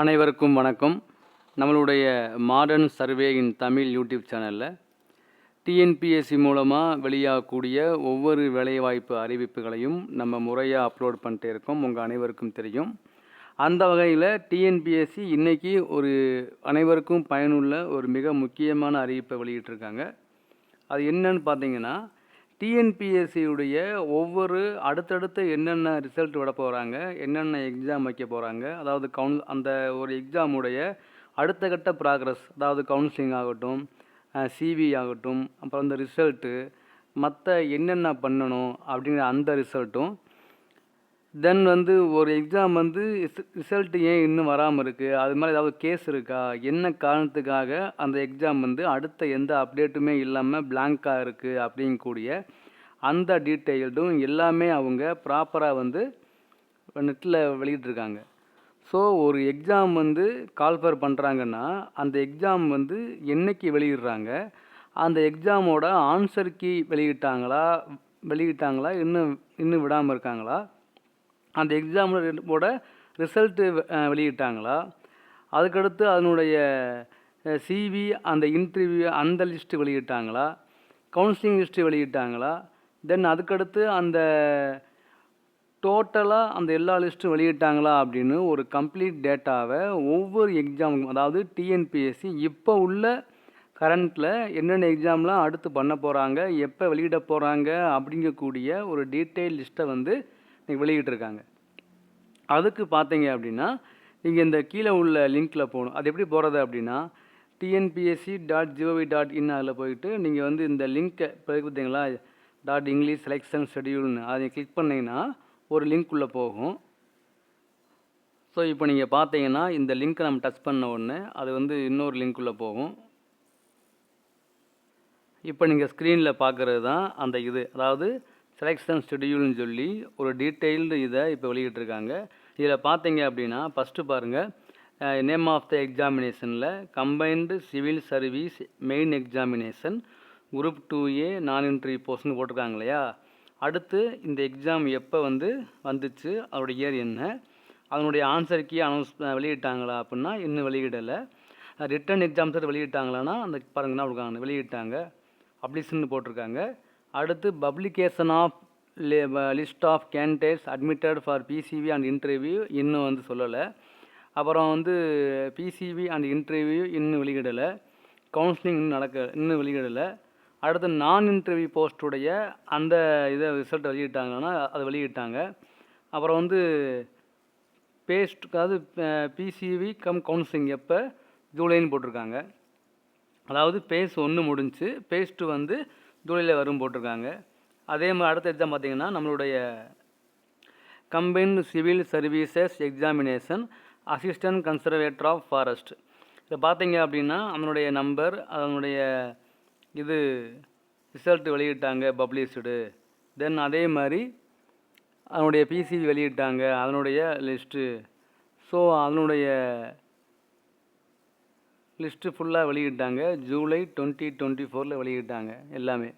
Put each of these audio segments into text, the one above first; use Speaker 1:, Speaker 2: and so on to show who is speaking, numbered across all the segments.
Speaker 1: அனைவருக்கும் வணக்கம். நம்மளுடைய modern survey in Tamil YouTube சேனலில் டிஎன்பிஎஸ்சி மூலமாக வெளியாகக்கூடிய ஒவ்வொரு வேலைவாய்ப்பு அறிவிப்புகளையும் நம்ம முறையாக அப்லோட் பண்ணிட்டே இருக்கோம். உங்கள் அனைவருக்கும் தெரியும். அந்த வகையில் டிஎன்பிஎஸ்சி இன்றைக்கி ஒரு அனைவருக்கும் பயனுள்ள ஒரு மிக முக்கியமான அறிவிப்பை வெளியிட்டிருக்காங்க. அது என்னன்னு பார்த்தீங்கன்னா டிஎன்பிஎஸ்சியுடைய ஒவ்வொரு அடுத்தடுத்து என்னென்ன ரிசல்ட் விட போகிறாங்க என்னென்ன எக்ஸாம் வைக்க போகிறாங்க அதாவது கவுன் அந்த ஒரு எக்ஸாமுடைய அடுத்த கட்ட ப்ராக்ரஸ் அதாவது கவுன்சிலிங் ஆகட்டும் சிவி ஆகட்டும் அப்புறம் அந்த ரிசல்ட்டு மற்ற என்னென்ன பண்ணணும் அப்படிங்கிற அந்த ரிசல்ட்டும் தென் வந்து ஒரு எக்ஸாம் வந்து ரிசல்ட் ஏன் இன்னும் வராமல் இருக்குது அது மாதிரி ஏதாவது கேஸ் இருக்கா? என்ன காரணத்துக்காக அந்த எக்ஸாம் வந்து அடுத்த எந்த அப்டேட்டுமே இல்லாமல் பிளாங்காக இருக்குது அப்படிங்கக்கூடிய அந்த டீட்டெயில்டும் எல்லாமே அவங்க ப்ராப்பராக வந்து நெட்டில் வெளியிட்ருக்காங்க ஸோ ஒரு எக்ஸாம் வந்து கால்ஃபர் பண்ணுறாங்கன்னா அந்த எக்ஸாம் வந்து என்னைக்கு வெளியிடுறாங்க? அந்த எக்ஸாமோட ஆன்சர் கீ வெளியிட்டாங்களா? வெளியிட்டாங்களா? இன்னும் இன்னும் விடாமல் இருக்காங்களா? அந்த எக்ஸாமோட ரிசல்ட்டு வெளியிட்டாங்களா? அதுக்கடுத்து அதனுடைய சிவி அந்த இன்டர்வியூ அந்த லிஸ்ட்டு வெளியிட்டாங்களா? கவுன்சிலிங் லிஸ்ட்டு வெளியிட்டாங்களா? தென் அதுக்கடுத்து அந்த டோட்டலாக அந்த எல்லா லிஸ்ட்டும் வெளியிட்டாங்களா அப்படின்னு ஒரு கம்ப்ளீட் டேட்டாவை ஒவ்வொரு எக்ஸாமுக்கும் அதாவது டிஎன்பிஎஸ்சி இப்போ உள்ள கரண்ட்டில் என்னென்ன எக்ஸாம்லாம் அடுத்து பண்ண போகிறாங்க எப்போ வெளியிட போகிறாங்க அப்படிங்கக்கூடிய ஒரு டீட்டெயில் லிஸ்ட்டை வந்து வெளியிட்டு வெளியிட்டிருக்காங்க. அதுக்கு பார்த்தீங்க அப்படின்னா நீங்கள் இந்த கீழே உள்ள லிங்க்கில் போகணும். அது எப்படி போகிறது அப்படின்னா TNPSC dot GOV dot in அதில் போயிட்டு நீங்கள் வந்து இந்த லிங்க்கை இப்போ பார்த்தீங்களா டாட் இங்கிலீஷ் செலெக்ஷன் ஷெடியூல்னு அதை கிளிக் பண்ணிங்கன்னா ஒரு லிங்க் உள்ளே போகும். ஸோ இப்போ நீங்கள் பார்த்தீங்கன்னா இந்த லிங்க்கை நம்ம டச் பண்ண உடனே அது வந்து இன்னொரு லிங்க் உள்ளே போகும். இப்போ நீங்கள் ஸ்க்ரீனில் பார்க்குறது தான் அந்த இது. அதாவது செலெக்ஷன் ஷெடியூல்னு சொல்லி ஒரு டீட்டெயில்டு இதை இப்போ வெளியிட்டிருக்காங்க. இதில் பார்த்தீங்க அப்படின்னா ஃபஸ்ட்டு பாருங்கள் name of the எக்ஸாமினேஷனில் combined civil service main examination group two A non entry போஸ்ட்னு போட்டிருக்காங்க இல்லையா? அடுத்து இந்த எக்ஸாம் எப்போ வந்து வந்துச்சு அதோடய இயர் என்ன? அதனுடைய ஆன்சருக்கு அனௌன்ஸ் வெளியிட்டாங்களா அப்படின்னா இன்னும் வெளியிடலை. ரிட்டன் எக்ஸாம்ஸ் வெளியிட்டாங்களான்னா அந்த பாருங்கன்னா கொடுக்காங்க வெளியிட்டாங்க. அப்ளிஷன் போட்டிருக்காங்க. அடுத்து publication of list of candidates admitted for PCV and interview இன்னும் வந்து சொல்லலை. அப்புறம் வந்து பிசிவி அண்ட் இன்டர்வியூ இன்னும் வெளியிடலை. கவுன்சிலிங் இன்னும் நடக்க இன்னும் வெளியிடலை. அடுத்து நான் இன்டர்வியூ போஸ்ட்டுடைய அந்த இதை ரிசல்ட் வெளியிட்டாங்கன்னா அதை வெளியிட்டாங்க. அப்புறம் வந்து பேஸ்ட் அதாவது பிசிவி கம் கவுன்சிலிங் எப்போ? ஜூலைன்னு போட்டிருக்காங்க. அதாவது பேஸ் ஒன்று முடிஞ்சு பேஸ்ட்டு வந்து ஜூலையில் வரும் போட்டிருக்காங்க. அதே மாதிரி அடுத்த எக்ஸாம் பார்த்தீங்கன்னா நம்மளுடைய combined civil services examination assistant conservator of forest இதை பார்த்தீங்க அப்படின்னா அதனுடைய நம்பர் அதனுடைய இது ரிசல்ட் வெளியிட்டாங்க பப்ளிஷ்டு தென் அதே மாதிரி அதனுடைய பிசி வெளியிட்டாங்க அதனுடைய லிஸ்ட்டு ஸோ அதனுடைய லிஸ்ட்டு ஃபுல்லாக வெளியிட்டாங்க. ஜூலை டுவெண்ட்டி டுவெண்ட்டி ஃபோரில் வெளியிட்டாங்க எல்லாமே.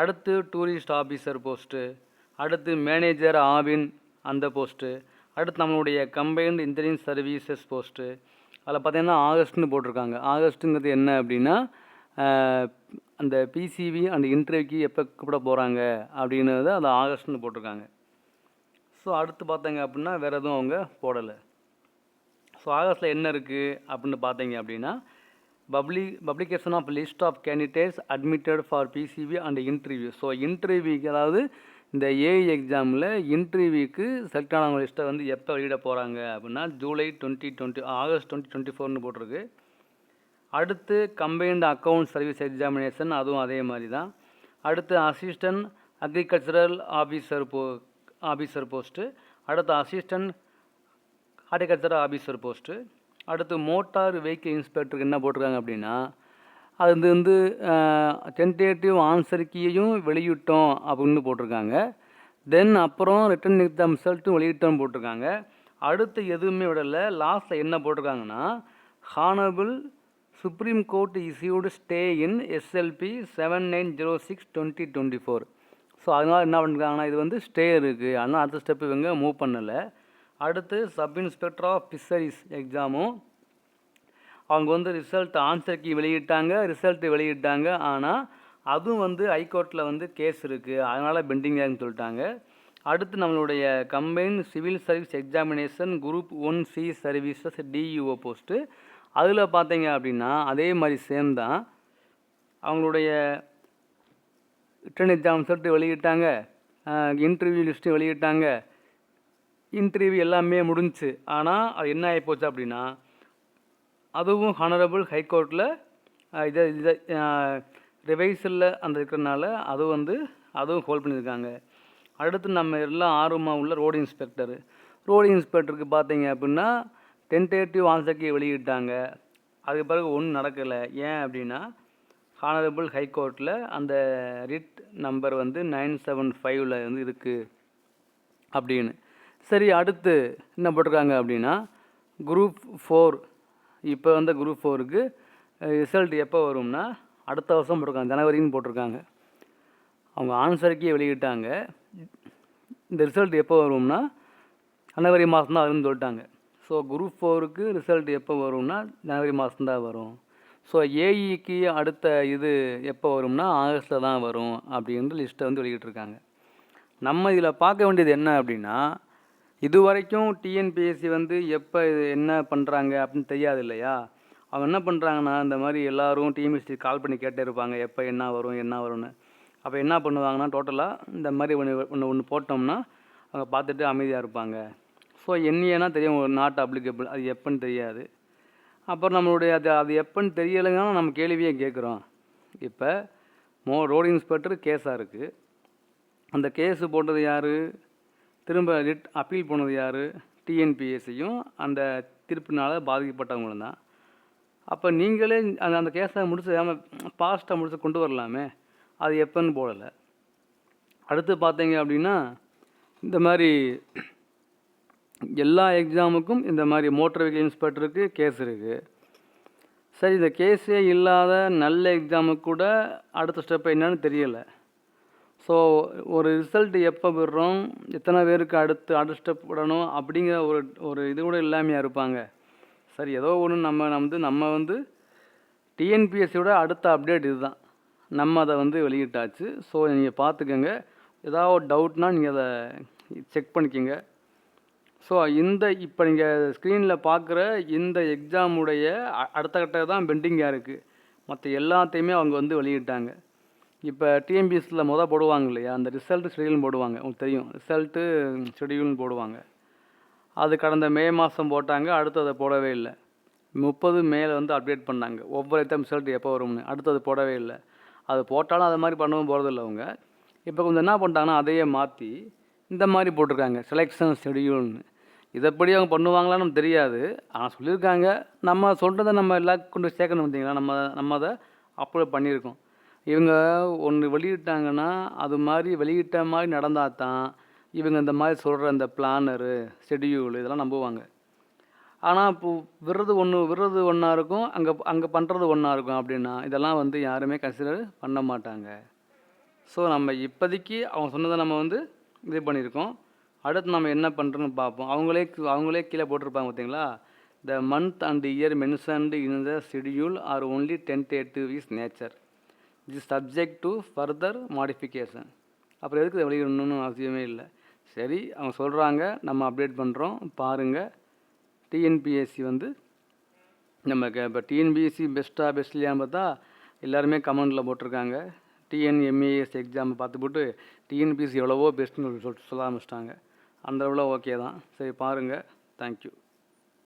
Speaker 1: அடுத்து டூரிஸ்ட் ஆஃபீஸர் போஸ்ட்டு அடுத்து மேனேஜர் ஆவின் அந்த போஸ்ட்டு அடுத்து நம்மளுடைய கம்பைன்டு இன்ஜினியரிங் சர்வீசஸ் போஸ்ட்டு. அதில் பார்த்திங்கன்னா ஆகஸ்ட்னு போட்டிருக்காங்க. ஆகஸ்ட்டுங்கிறது என்ன அப்படின்னா அந்த பிசிவி அந்த இன்டர்வியூக்கு எப்போ கூப்பிட போகிறாங்க அப்படின்றது அது ஆகஸ்ட்னு போட்டிருக்காங்க. ஸோ அடுத்து பார்த்தாங்க அப்படின்னா வேறு எதுவும் அவங்க போடலை. ஸோ ஆகஸ்ட்டில் என்ன இருக்குது அப்படின்னு பார்த்தீங்க அப்படின்னா bubbly publication of list of candidates admitted for PCB and interview so இன்டர்வியூக்கு அதாவது இந்த ஏஐ எக்ஸாமில் இன்டர்வியூக்கு செலக்ட் ஆனவங்க லிஸ்ட்டை வந்து எப்போ வெளியிட போகிறாங்க அப்படின்னா July twenty twenty August twenty twenty ஃபோர்னு போட்டிருக்கு. அடுத்து கம்பைன்டு அக்கௌண்ட் சர்வீஸ் எக்ஸாமினேஷன் அதுவும் அதே மாதிரி தான். அடுத்து அசிஸ்டன்ட் அக்ரிகல்ச்சரல் ஆஃபீஸர் போ ஆஃபீஸர் போஸ்ட்டு அடுத்து அசிஸ்டன்ட் ஹார்டிகல்ச்சர் ஆஃபீஸர் போஸ்ட்டு அடுத்து மோட்டார் வெஹிக்கிள் இன்ஸ்பெக்டருக்கு என்ன போட்டிருக்காங்க அப்படின்னா அது வந்து வந்து டென்டேட்டிவ் ஆன்சர் கீயையும் வெளியிட்டோம் அப்படின்னு போட்டிருக்காங்க. தென் அப்புறம் ரிட்டன் எக்ஸாம் ரிசல்ட்டும் வெளியிட்டோம் போட்டிருக்காங்க. அடுத்து எதுவுமே விடலை. லாஸ்ட்டில் என்ன போட்டிருக்காங்கன்னா honourable supreme court issued stay in SLP seven nine zero six twenty twenty four so அதனால் என்ன பண்ணிருக்காங்கன்னா இது வந்து ஸ்டே இருக்குது அதனால் அடுத்த ஸ்டெப் இவங்க மூவ் பண்ணலை. அடுத்து சப் இன்ஸ்பெக்டர் ஆஃப் ஃபிஷரிஸ் எக்ஸாமும். அவங்க வந்து ரிசல்ட் ஆன்சர் கீ வெளியிட்டாங்க ரிசல்ட் வெளியிட்டாங்க. ஆனால் அதுவும் வந்து ஹைகோர்ட்டில் வந்து கேஸ் இருக்குது அதனால் பெண்டிங் ஆகுன்னு சொல்லிட்டாங்க. அடுத்து நம்மளுடைய combine civil service examination group one C services டியூஓ post அதில் பார்த்தீங்க அப்படின்னா அதே மாதிரி சேம் தான். அவங்களுடைய ரிட்டன் எக்ஸாம் ரிசல்ட் வெளியிட்டாங்க. இன்டர்வியூ லிஸ்ட்டு வெளியிட்டாங்க. இன்டர்வியூ எல்லாமே முடிஞ்சுச்சு. ஆனால் அது என்ன ஆகிப்போச்சு அப்படின்னா அதுவும் ஹானரபிள் ஹைகோர்ட்டில் இதை இதை ரிவைஸில் அந்த இருக்கிறனால அது வந்து அதுவும் ஹோல்ட் பண்ணியிருக்காங்க. அடுத்து நம்ம எல்லாம் ஆர்வமாக உள்ள ரோடு இன்ஸ்பெக்டர் ரோடு இன்ஸ்பெக்டருக்கு பார்த்தீங்க அப்படின்னா டென்டேட்டிவ் ஆன்சர்க்கு வெளியிட்டாங்க. அதுக்கு பிறகு ஒன்றும் நடக்கலை. ஏன் அப்படின்னா ஹானரபிள் ஹைகோர்ட்டில் அந்த ரிட் நம்பர் வந்து நைன் செவன் ஃபைவ்ல வந்து இருக்குது அப்படின்னு. சரி அடுத்து என்ன போட்டிருக்காங்க அப்படின்னா குரூப் ஃபோர் இப்போ வந்த குரூப் ஃபோருக்கு ரிசல்ட் எப்போ வரும்னா அடுத்த வருஷம் போட்டிருக்காங்க ஜனவரின்னு போட்டிருக்காங்க. அவங்க ஆன்சருக்கே வெளியிட்டாங்க. இந்த ரிசல்ட் எப்போ வரும்னா ஜனவரி மாதம் தான் வரும்னு சொல்லிட்டாங்க. ஸோ குரூப் ஃபோருக்கு ரிசல்ட் எப்போ வரும்னா ஜனவரி மாதம்தான் வரும். ஸோ ஏஇக்கு அடுத்த இது எப்போ வரும்னா ஆகஸ்ட்டில் தான் வரும் அப்படின்ற லிஸ்ட்டை வந்து வெளியிட்டிருக்காங்க. நம்ம இதில் பார்க்க வேண்டியது என்ன அப்படின்னா இது வரைக்கும் டிஎன்பிஎஸ்சி வந்து எப்போ இது என்ன பண்ணுறாங்க அப்படின்னு தெரியாது இல்லையா அவன் என்ன பண்ணுறாங்கன்னா இந்த மாதிரி எல்லோரும் டிஎன்பிஎஸ்சி கால் பண்ணி கேட்டே இருப்பாங்க. எப்போ என்ன வரும் என்ன வரும்னு. அப்போ என்ன பண்ணுவாங்கன்னா டோட்டலாக இந்த மாதிரி ஒன்று ஒன்று ஒன்று போட்டோம்னா அவங்க பார்த்துட்டு அமைதியாக இருப்பாங்க. ஸோ என்னையனா தெரியும் ஒரு நாட் அப்ளிகபிள் அது எப்போன்னு தெரியாது. அப்புறம் நம்மளுடைய அது அது எப்போன்னு தெரியலைங்கன்னா நம்ம கேள்வியே கேட்குறோம். இப்போ மோ ரோடு இன்ஸ்பெக்டர் கேஸாக இருக்குது அந்த கேஸு போட்டது யார்? திரும்ப ரிட் அப்பீல் போனது யார்? டிஎன்பிஎஸ்சியும் அந்த தீர்ப்பினால் பாதிக்கப்பட்டவங்களும் தான். அப்போ நீங்களே அந்த அந்த கேஸை முடிச்சு ஏமா பாஸ்ட்டாக முடிச்சு கொண்டு வரலாமே. அது எப்போன்னு போடலை. அடுத்து பார்த்தீங்க அப்படின்னா இந்த மாதிரி எல்லா எக்ஸாமுக்கும் இந்த மாதிரி மோட்டர் வெஹிக்கிள் இன்ஸ்பெக்டருக்கு கேஸ் இருக்குது சரி இந்த கேஸே இல்லாத நல்ல எக்ஸாமுக்கு கூட அடுத்த ஸ்டெப் என்னன்னு தெரியலை. ஸோ ஒரு ரிசல்ட் எப்போ விடுறோம் எத்தனை பேருக்கு அடுத்து அடுத்த ஸ்டெப் விடணும்? அப்படிங்கிற ஒரு ஒரு இது கூட இல்லாமையாக இருப்பாங்க. சரி ஏதோ ஒன்று நம்ம வந்து நம்ம வந்து டிஎன்பிஎஸ்சியோட அடுத்த அப்டேட் இதுதான். நம்ம அதை வந்து வெளியிட்டாச்சு. ஸோ நீங்கள் பார்த்துக்கோங்க ஏதாவது டவுட்னா நீங்கள் அதை செக் பண்ணிக்கோங்க. ஸோ இந்த இப்போ நீங்கள் ஸ்க்ரீனில் பார்க்குற இந்த எக்ஸாமுடைய அ- அடுத்த கட்ட தான் பெண்டிங்காக இருக்குது மற்ற எல்லாத்தையுமே அவங்க வந்து வெளியிட்டாங்க. இப்போ டிஎம்பிஎஸ்சியில் மொதல் போடுவாங்க இல்லையா? அந்த ரிசல்ட் ஷெடியூல்னு போடுவாங்க. உங்களுக்கு தெரியும். ரிசல்ட்டு ஷெடியூல்னு போடுவாங்க. அது கடந்த மே மாதம் போட்டாங்க. அடுத்து அதை போடவே இல்லை. முப்பது மேலே வந்து அப்டேட் பண்ணாங்க. ஒவ்வொரு ஐட்டம் ரிசல்ட் எப்போ வரும்னு. அடுத்து அது போடவே இல்லை. அது போட்டாலும் அது மாதிரி பண்ணவும் போகிறதில்ல அவங்க. இப்போ கொஞ்சம் என்ன பண்ணிட்டாங்கன்னா அதையே மாற்றி இந்த மாதிரி போட்டிருக்காங்க. செலெக்ஷன் ஷெடியூல்னு இதைப்படி அவங்க பண்ணுவாங்களான்னு நமக்கு தெரியாது. ஆனால் சொல்லியிருக்காங்க. நம்ம சொல்கிறத நம்ம எல்லாருக்கும் கொண்டு சேர்க்கணும் பார்த்தீங்களா? நம்ம நம்ம அதை அப்லோட் பண்ணியிருக்கோம். இவங்க ஒன்று வெளியிட்டாங்கன்னா அது மாதிரி வெளியிட்ட மாதிரி நடந்தால் தான் இவங்க இந்த மாதிரி சொல்கிற இந்த பிளானரு ஷெடியூல் இதெல்லாம் நம்புவாங்க. ஆனால் இப்போ விடுறது ஒன்று விடுறது ஒன்றா இருக்கும் அங்கே அங்கே பண்ணுறது ஒன்றா இருக்கும் அப்படின்னா இதெல்லாம் வந்து யாருமே கன்சிடர் பண்ண மாட்டாங்க. ஸோ நம்ம இப்போதைக்கு அவங்க சொன்னதை நம்ம வந்து இது பண்ணியிருக்கோம். அடுத்து நம்ம என்ன பண்ணுறோன்னு பார்ப்போம். அவங்களே அவங்களே கீழே போட்டிருப்பாங்க பார்த்தீங்களா? The month and year mentioned in the schedule are only எட்டு இஸ் நேச்சர் இது சப்ஜெக்ட் டு ஃபர்தர் மாடிஃபிகேஷன் அப்புறம் எதுக்கு வெளியிடணும்னு அவசியமே இல்லை. சரி அவங்க சொல்கிறாங்க நம்ம அப்டேட் பண்ணுறோம் பாருங்கள் டிஎன்பிஎஸ்சி வந்து நம்ம இப்போ டிஎன்பிஎஸ்சி பெஸ்ட்டாக பெஸ்ட் இல்லையான்னு பார்த்தா எல்லாருமே கமெண்டில் போட்டிருக்காங்க. டிஎன்எம்ஏஎஸ் எக்ஸாம் பார்த்து போட்டு டிஎன்பிஎஸ்சி எவ்வளவோ பெஸ்ட்டுன்னு சொல்லிட்டு சொல்ல ஆரம்பிச்சிட்டாங்க. அந்த அளவில் ஓகே தான். சரி பாருங்கள் தேங்க்யூ